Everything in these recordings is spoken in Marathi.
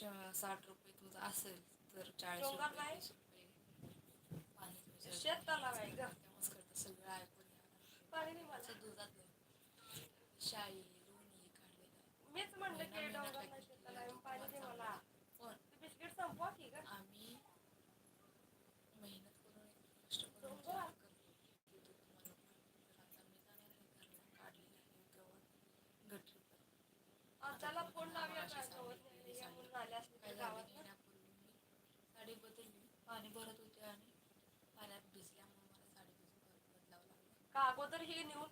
साठ रुपये तुझं असेल तर चाळीस रुपये? तीस रुपये पाणी तुझं शेत तलाव आहे ग तेव्हाच करतं सगळं ऐकून. दुधातलं. शाई लोणी काढलेलं मीच म्हणलं की महिना डोंगर महिना नाही किती शेताला येऊन पाणी दे तुम्हाला मला पण ते बिस्किट संपवा की ग आम्ही मेहनत करून एक कष्ट करून डोंगर? तयार करतो की तो तुम्हाला पाहिजे. तर आता मी जाणार आहे घरला काढलेलं आहे गवत गटरीवर आमच्याला फोन लावूया अशी काय साडी गवत वगैरे नाही साडी म्हणून आले असले काय तर झालं गावात येण्यापूर्वी मी साडी बदलली. पाणी भरत होते आणि पाण्यात भिजल्यामुळे मला साडी भिजून बदलावं लागलं. का? अगोदर हे नेऊन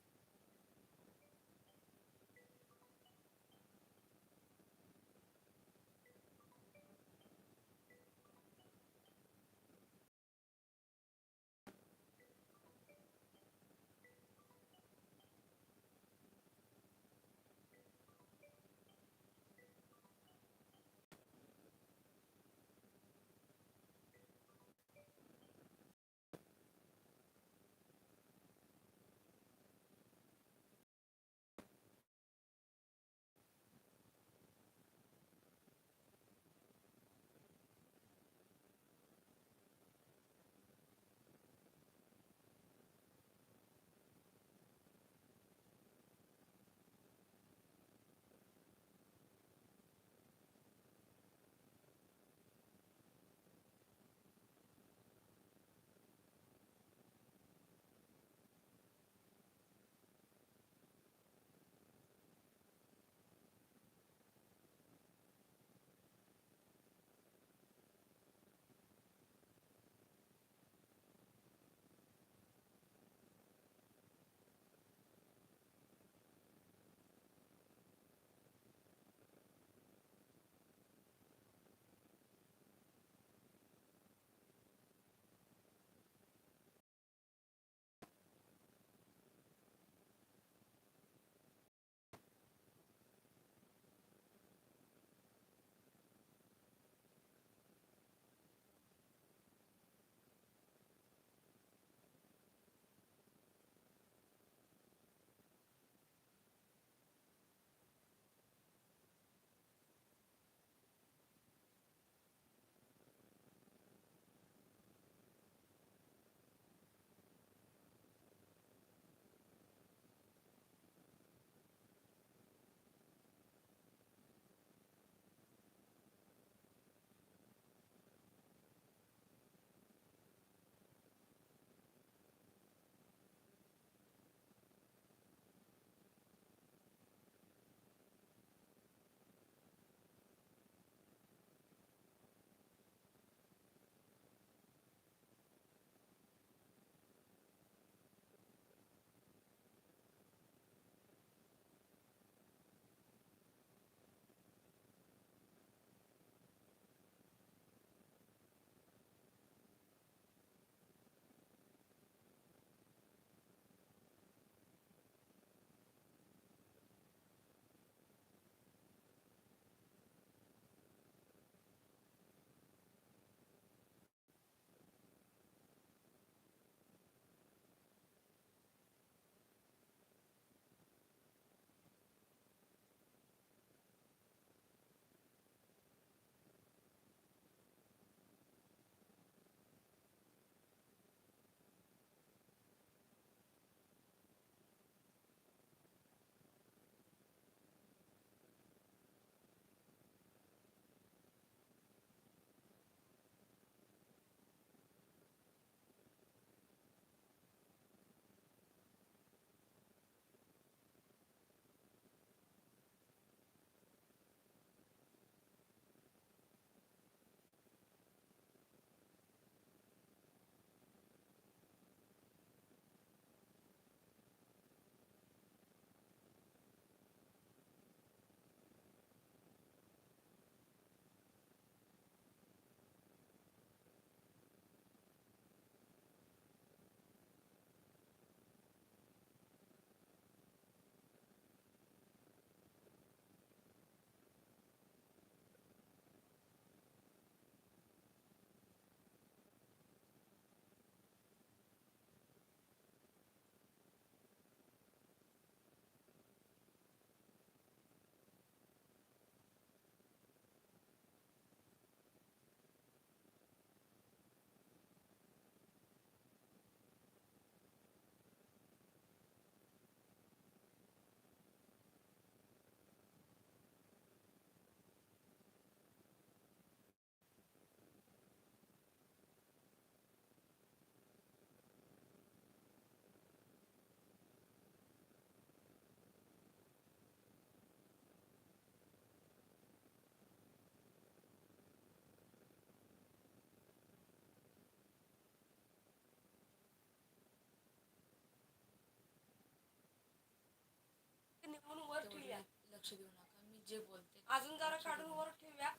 लक्ष देऊ नका. मी जे बोलते अजून जरा काढून. वर ठेवूया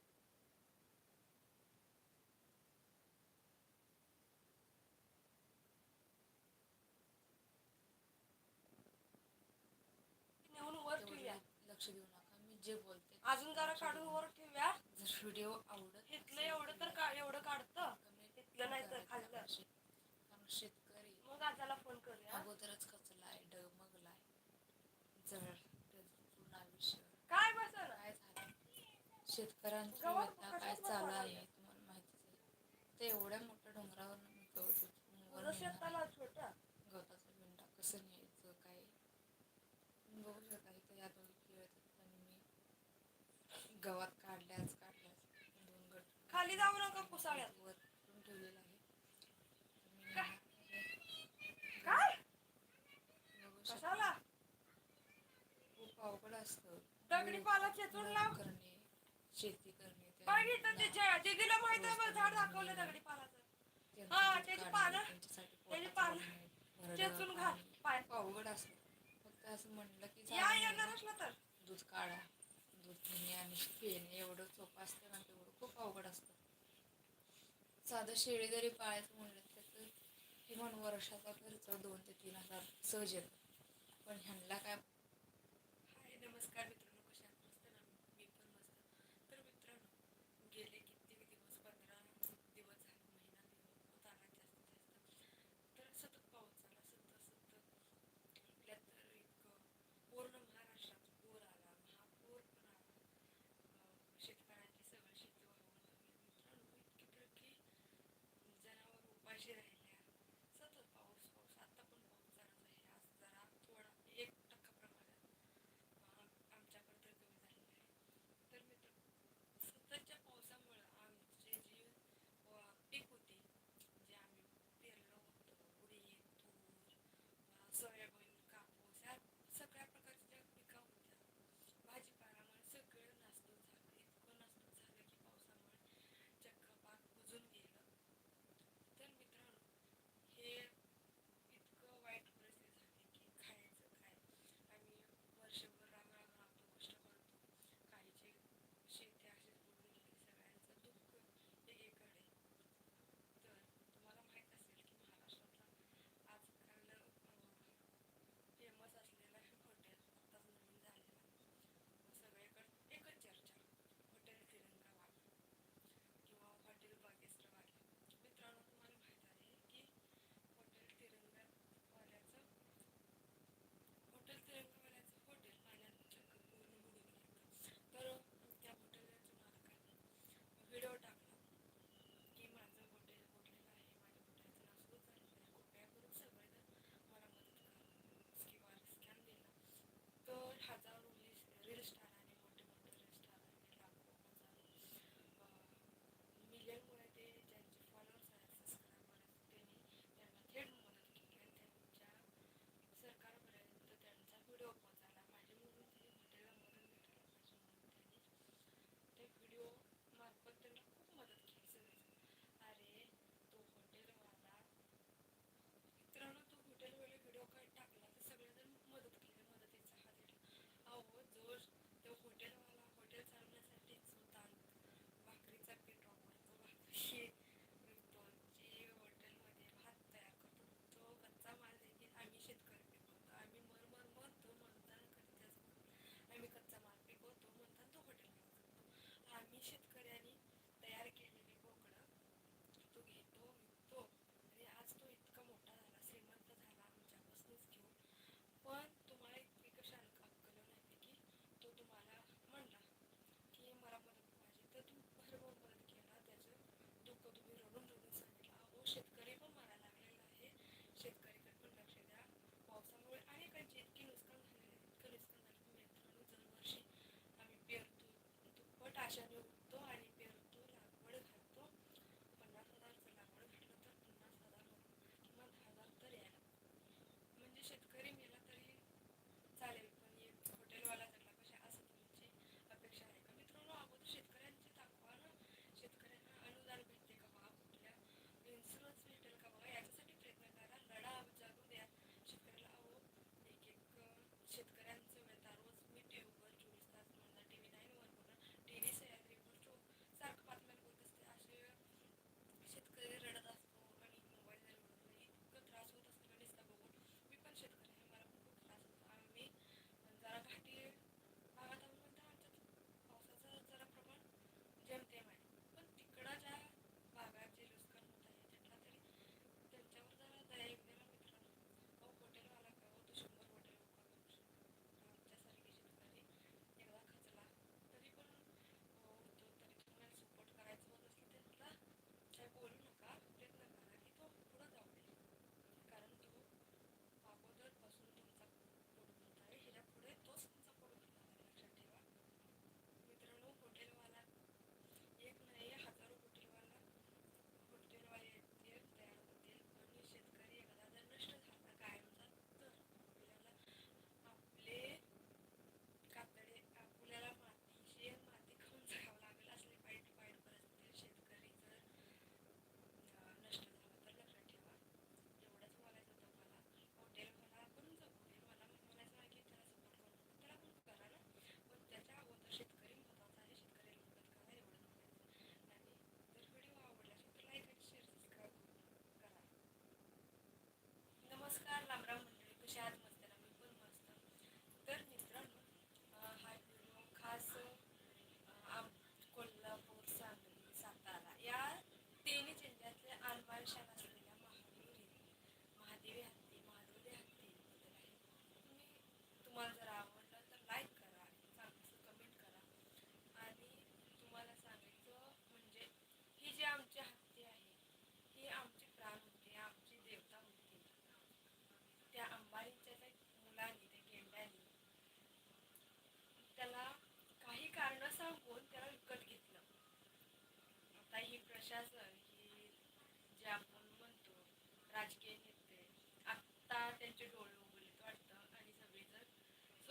नेऊन वर ठेवूया लक्ष देऊ नका. मी जे बोलते अजून जरा काढून वर. ठेवूया जर व्हिडिओ आवडत इथलं एवढं तर का एवढं काढतं? इथलं नाही तर खाल्लं. कारण शेत- कारण शेतकरी. मग आजाला फोन करूया. अगोदरच खचलाय डगमगलाय. जळ त्याचं पूर्ण आयुष्य काय बसलं काय झालं शेतकऱ्यांची कशात काय चालू? आहे तुम्हाला माहितीच आहे ते एवढ्या मोठ्या डोंगरावर मी गवत गवताचा विंडा कसं न्यायचं काय? बघू शकता इथं या खेळत आहेत आणि मी गवात काढल्याच काढल्याच. दोन गट खाली जाऊ नका कुसाळ्यात. वर करून ठेवलेलं आहे. काय? बघू शकता. खूप अवघड असतं. दगडी पाला खेचून लाव. करणे. शेती करणे दीदीला माहीत आहे झाड दाखवलं दगडी पालाचं. हा, त्याची पानं- त्याची पानं चेचून घाल पाय. अवघड फक्त असं म्हणलं की या झालं येणार नाही. असलं तर. दूध काढा दूध पिणे आणि पिणे एवढं सोपं असतं ना तेवढं खूप अवघड असतं. साधं शेळी जरी पाळायचं म्हणलं तर त्याचं किमान वर्षाचा खर्च दोन ते तीन हजार सहज येतो. पण ह्यांना काय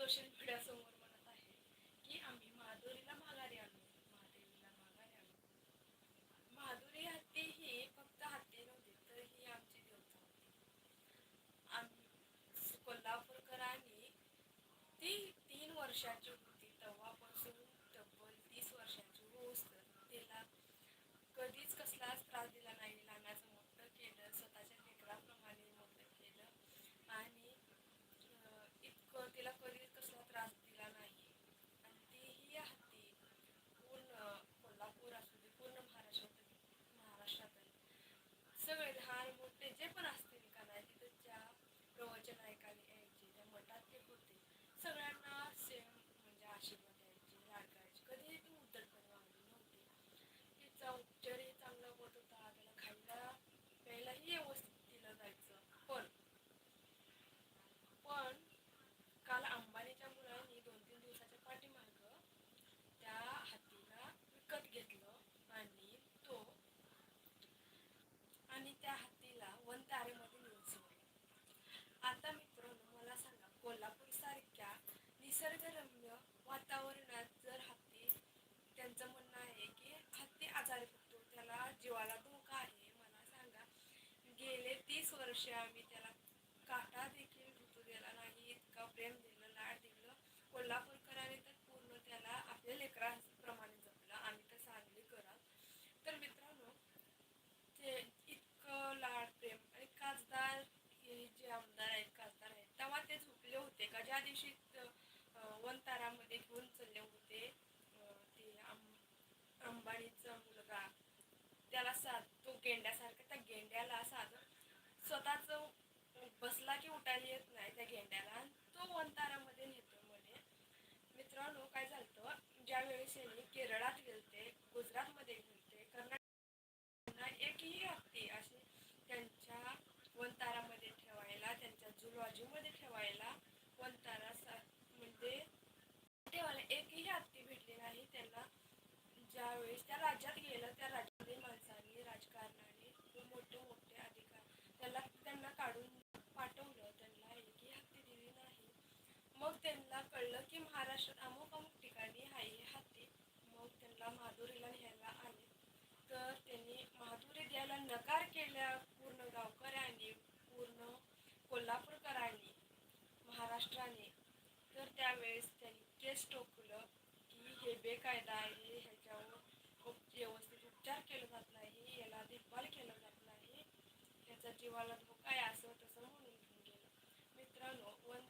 सोशल मीडिया समोर म्हणत आहे की आम्ही माधुरीला माघारी आलो महादेवीला माघारी आलो महादुरी हत्ती ही फक्त हत्ती नव्हती तर ही आमची देवता होती. आम्ही कोल्हापूरकरांनी ती तीन वर्षाची होती तेव्हापासून तब्बल तीस वर्षाची होऊस तर तिला कधीच कसलाच त्रास दिला नाही लहानाचं मोठं केलं स्वतःच्या लेकराप्रमाणे मोठं केलं आणि अं, इतकं तिला कधीच कसला त्रास दिला नाही आणि तीही हत्ती पूर्ण कोल्हापूर असू दे पूर्ण महाराष्ट्रात महाराष्ट्रात सगळे लहान मोठे जे पण असतील का नाही तिथं ज्या प्रवचन ऐकायला यायचे त्या मठात ते होते सगळ्यांना सेम म्हणजे आशीर्वाद द्यायचे लाड करायचे कधीही ती उद्धटपणे वागली नव्हती तिचा उपचारही चांगला होत होता त्याला खायला प्यायलाही व्यवस्थित दिलं जायचं पण पण काल अंबानीच्या मुलांनी दोन तीन दिवसाच्या पाठीमाग त्या हत्तीला विकत घेतलं आणि तो आणि त्या हत्तीला वन तारेमध्ये नेऊन सोडलं आता मित्रांनो मला सांगा कोल्हापूर सारख्या निसर्गरम्य वातावरणात जर हत्ती त्यांचं म्हणणं आहे की हत्ती आजारी पडतो त्याला जीवाला धोका आहे मला सांगा तीस वर्ष आम्ही त्याला काटा देखील ऋतू दिला नाही इतका प्रेम दिलं लाड दिलं. कोल्हापूरकरांनी तर पूर्ण त्याला आपल्या लेकरांप्रमाणे जपलं. आम्ही तर सांगली कराल तर मित्रांनो ते इतकं लाड प्रेम आणि खासदार हे जे आमदार आहेत खासदार आहेत तेव्हा ते झोपले होते का? ज्या दिवशी वनतारामध्ये घेऊन चालले होते ते अंबानीचा मुलगा त्याला साध तो गेंड्या स्वतःच बसला की उठायला येत नाही त्या गेंड्याला. आणि तो वनतारामध्ये नेतो म्हणे. मित्रांनो काय झालं ज्या वेळेस यांनी केरळात गेलते गुजरातमध्ये गेलते कर्नाटक एकही हत्ती अशी त्यांच्या वनतारामध्ये ठेवायला त्यांच्या जुलॉजीमध्ये ठेवायला वनतारा म्हणजे ठेवायला एकही हत्ती भेटली नाही. त्यांना ज्या वेळेस त्या राज्यात गेलं त्या राज्यातील माणसांनी राजकारणाने मोठे मोठे अधिकार त्याला काढून पाठवलं त्यांना एकही हत्ती दिली नाही. मग त्यांना कळलं की महाराष्ट्रात अमुक अमुक ठिकाणी आहे हे हत्ती. मग त्यांना माधुरीला न्यायला आले. तर त्यांनी माधुरी द्यायला नकार केल्या पूर्ण गावकऱ्यांनी पूर्ण कोल्हापूरकरांनी महाराष्ट्राने. तर त्यावेळेस त्यांनी केस टोकलं की हे बेकायदा आहे ह्याच्यावर व्यवस्थित उपचार केला जात नाही याला देखभाल केला त्यांचा जीवाला धोका आहे असं तसं म्हणून निघून गेलं मित्रांनो वन